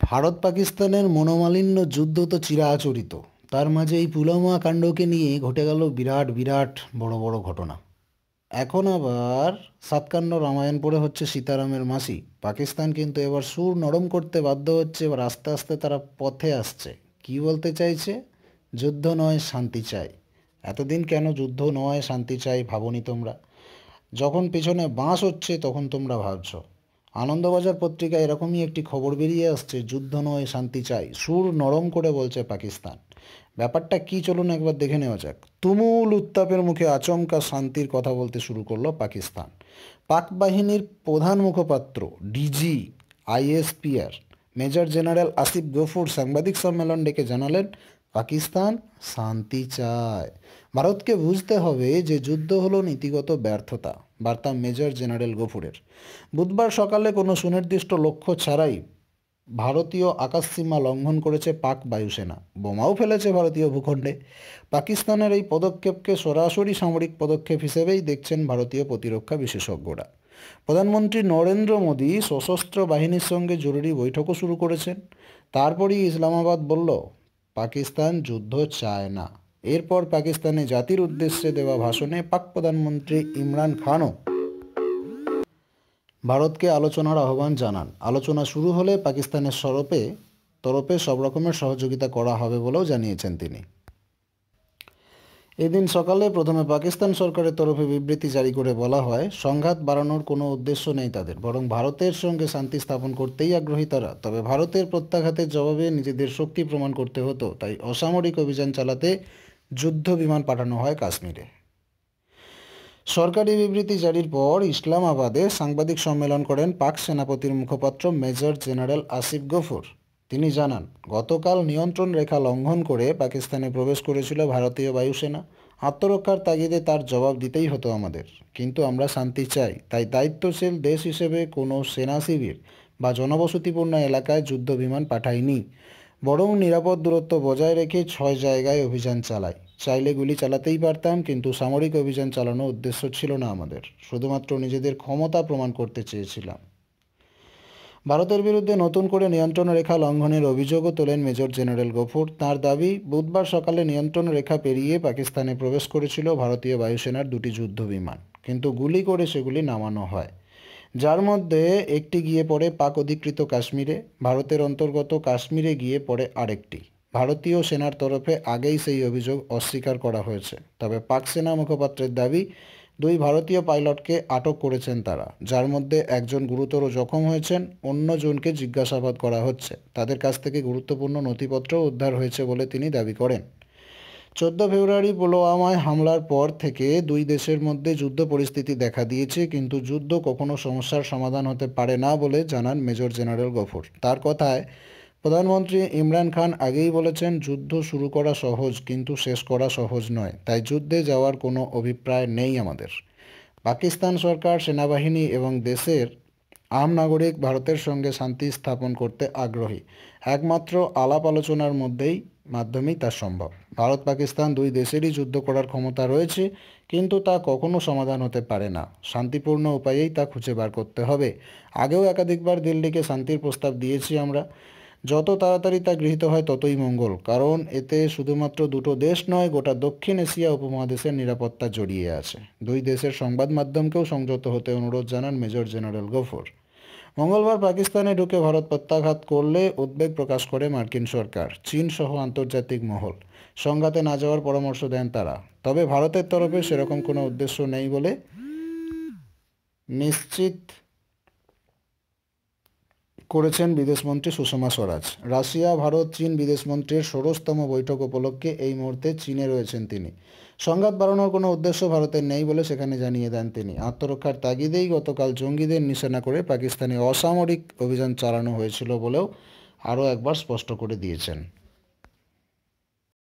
ভারত পাকিস্তানের মনোমালিন্য যুদ্ধ তো চিরাচরিত। তার মাঝে এই পুলওয়ামা কাণ্ডকে নিয়ে ঘটে গেল বিরাট বিরাট বড় বড় ঘটনা। এখন আবার সাতকান্ন রামায়ণ পড়ে হচ্ছে সীতারামের মাসি। পাকিস্তান কিন্তু এবার সুর নরম করতে বাধ্য হচ্ছে, এবার আস্তে আস্তে তারা পথে আসছে। কি বলতে চাইছে? যুদ্ধ নয়, শান্তি চাই। এতদিন কেন যুদ্ধ নয়, শান্তি চাই ভাবনি তোমরা? যখন পেছনে বাঁশ হচ্ছে তখন তোমরা ভাবছ। আনন্দবাজার পত্রিকায় এরকমই একটি খবর বেরিয়ে আসছে, যুদ্ধ নয়, শান্তি চাই। সুর নরম করে বলছে পাকিস্তান। ব্যাপারটা কি চলুন একবার দেখে নেওয়া যাক। তুমুল উত্তাপের মুখে আচমকা শান্তির কথা বলতে শুরু করল পাকিস্তান। পাক বাহিনীর প্রধান মুখপাত্র, DG, ISPR, major general Asif Ghafoor সাংবাদিক সম্মেলন ডেকে জানালেন পাকিস্তান, শান্তি চায় ভারতকে বুঝতে হবে যে যুদ্ধ হলো নীতিগত ব্যর্থতা। বার্তা মেজর জেনারেল গফুরের। বুধবার সকালে কোনো সুনির্দিষ্ট লক্ষ্য ছাড়াই ভারতীয় আকাশসীমা লঙ্ঘন করেছে পাক বায়ুসেনা। বোমাও ফেলেছে ভারতীয় ভূখণ্ডে। পাকিস্তানের এই পদক্ষেপকে সরাসরি সামরিক পদক্ষেপ হিসেবেই দেখছেন ভারতীয় প্রতিরক্ষা বিশেষজ্ঞরা। প্রধানমন্ত্রী নরেন্দ্র মোদী সশস্ত্র বাহিনীর সঙ্গে জরুরি বৈঠকও শুরু করেছেন। তারপরই ইসলামাবাদ বলল পাকিস্তান যুদ্ধ চায় না। এরপর পাকিস্তানে জাতির উদ্দেশ্যে দেওয়া ভাষণে পাক প্রধানমন্ত্রী ইমরান খানও ভারতকে আলোচনার আহ্বান জানান। আলোচনা শুরু হলে পাকিস্তানের সরপে তরফে সব রকমের সহযোগিতা করা হবে বলেও জানিয়েছেন তিনি। এদিন সকালে প্রথমে পাকিস্তান সরকারের তরফে বিবৃতি জারি করে বলা হয়, সংঘাত বাড়ানোর কোনো উদ্দেশ্য নেই তাদের, বরং ভারতের সঙ্গে শান্তি স্থাপন করতেই আগ্রহী তারা। তবে ভারতের প্রত্যাঘাতের জবাবে নিজেদের শক্তি প্রমাণ করতে হতো, তাই অসামরিক অভিযান চালাতে যুদ্ধ বিমান পাঠানো হয় কাশ্মীরে। সরকারি বিবৃতি জারির পর ইসলামাবাদে সাংবাদিক সম্মেলন করেন পাক সেনাপতির মুখপাত্র মেজর জেনারেল আসিফ গফুর। তিনি জানান, গতকাল নিয়ন্ত্রণ রেখা লঙ্ঘন করে পাকিস্তানে প্রবেশ করেছিল ভারতীয় বায়ুসেনা। আত্মরক্ষার তাগিদে তার জবাব দিতেই হতো আমাদের। কিন্তু আমরা শান্তি চাই। তাই দায়িত্বশীল দেশ হিসেবে কোনো সেনা শিবির বা জনবসতিপূর্ণ এলাকায় যুদ্ধ বিমান পাঠাইনি। বরং নিরাপদ দূরত্ব বজায় রেখে ছয় জায়গায় অভিযান চালাই। চাইলে গুলি চালাতেই পারতাম, কিন্তু সামরিক অভিযান চালানোর উদ্দেশ্য ছিল না আমাদের। শুধুমাত্র নিজেদের ক্ষমতা প্রমাণ করতে চেয়েছিলাম। ভারতের বিরুদ্ধে নতুন করে নিয়ন্ত্রণ রেখা লঙ্ঘনের অভিযোগও তোলেন মেজর জেনারেল গফুর। তার দাবি, বুধবার সকালে নিয়ন্ত্রণ রেখা পেরিয়ে পাকিস্তানে প্রবেশ করেছিল ভারতীয় বায়ুসেনার দুটি যুদ্ধ বিমান। কিন্তু গুলি করে সেগুলি নামানো হয়। যার মধ্যে একটি গিয়ে পড়ে পাক অধিকৃত কাশ্মীরে, ভারতের অন্তর্গত কাশ্মীরে গিয়ে পড়ে আরেকটি। ভারতীয় সেনার তরফে আগেই সেই অভিযোগ অস্বীকার করা হয়েছে। তবে পাক সেনা মুখপাত্রের দাবি দুই ভারতীয় পাইলটকে আটক করেছেন তারা, যার মধ্যে একজন গুরুতর জখম হয়েছেন অন্যজনকে জিজ্ঞাসাবাদ করা হচ্ছে। তাদের কাছ থেকে গুরুত্বপূর্ণ নথিপত্র উদ্ধার হয়েছে বলে তিনি দাবি করেন। চোদ্দ ফেব্রুয়ারি পুলওয়ামায় হামলার পর থেকে দুই দেশের মধ্যে যুদ্ধ পরিস্থিতি দেখা দিয়েছে, কিন্তু যুদ্ধ কখনো সমস্যার সমাধান হতে পারে না বলে জানান মেজর জেনারেল গফুর। তার কথায় প্রধানমন্ত্রী ইমরান খান আগেই বলেছেন, যুদ্ধ শুরু করা সহজ, কিন্তু শেষ করা সহজ নয়। তাই যুদ্ধে যাওয়ার কোনো অভিপ্রায় নেই আমাদের। পাকিস্তান সরকার, সেনাবাহিনী এবং দেশের আম নাগরিক ভারতের সঙ্গে শান্তি স্থাপন করতে আগ্রহী। একমাত্র আলাপ আলোচনার মধ্যেই মাধ্যমেই তা সম্ভব। ভারত পাকিস্তান দুই দেশেরই যুদ্ধ করার ক্ষমতা রয়েছে, কিন্তু তা কখনো সমাধান হতে পারে না। শান্তিপূর্ণ উপায়েই তা খুঁজে বার করতে হবে। আগেও একাধিকবার দিল্লিকে শান্তির প্রস্তাব দিয়েছি আমরা। যত তাড়াতাড়ি তা গৃহীত হয় ততই মঙ্গল, কারণ এতে শুধুমাত্র দুটো দেশ নয়, গোটা দক্ষিণ এশিয়া উপমহাদেশের নিরাপত্তা জড়িয়ে আছে। দুই দেশের সংবাদ মাধ্যমকেও সংযত হতে অনুরোধ জানান মেজর জেনারেল গফর। মঙ্গলবার পাকিস্তানে ঢুকে ভারত প্রত্যাঘাত করলে উদ্বেগ প্রকাশ করে মার্কিন সরকার। চীন সহ আন্তর্জাতিক মহল। সংঘাতে না যাওয়ার পরামর্শ দেন তারা। তবে ভারতের তরফে সেরকম কোনো উদ্দেশ্য নেই বলে নিশ্চিত করেছেন বিদেশমন্ত্রী সুষমা স্বরাজ। রাশিয়া, ভারত, চীন বিদেশমন্ত্রীর ষোড়শতম বৈঠক উপলক্ষে এই মুহূর্তে চীনে রয়েছেন তিনি। সংঘাত বাড়ানোর কোনো উদ্দেশ্য ভারতের নেই বলে সেখানে জানিয়ে দেন তিনি। আত্মরক্ষার তাগিদেই গতকাল জঙ্গিদের নিশানা করে পাকিস্তানে অসামরিক অভিযান চালানো হয়েছিল বলেও আরও একবার স্পষ্ট করে দিয়েছেন।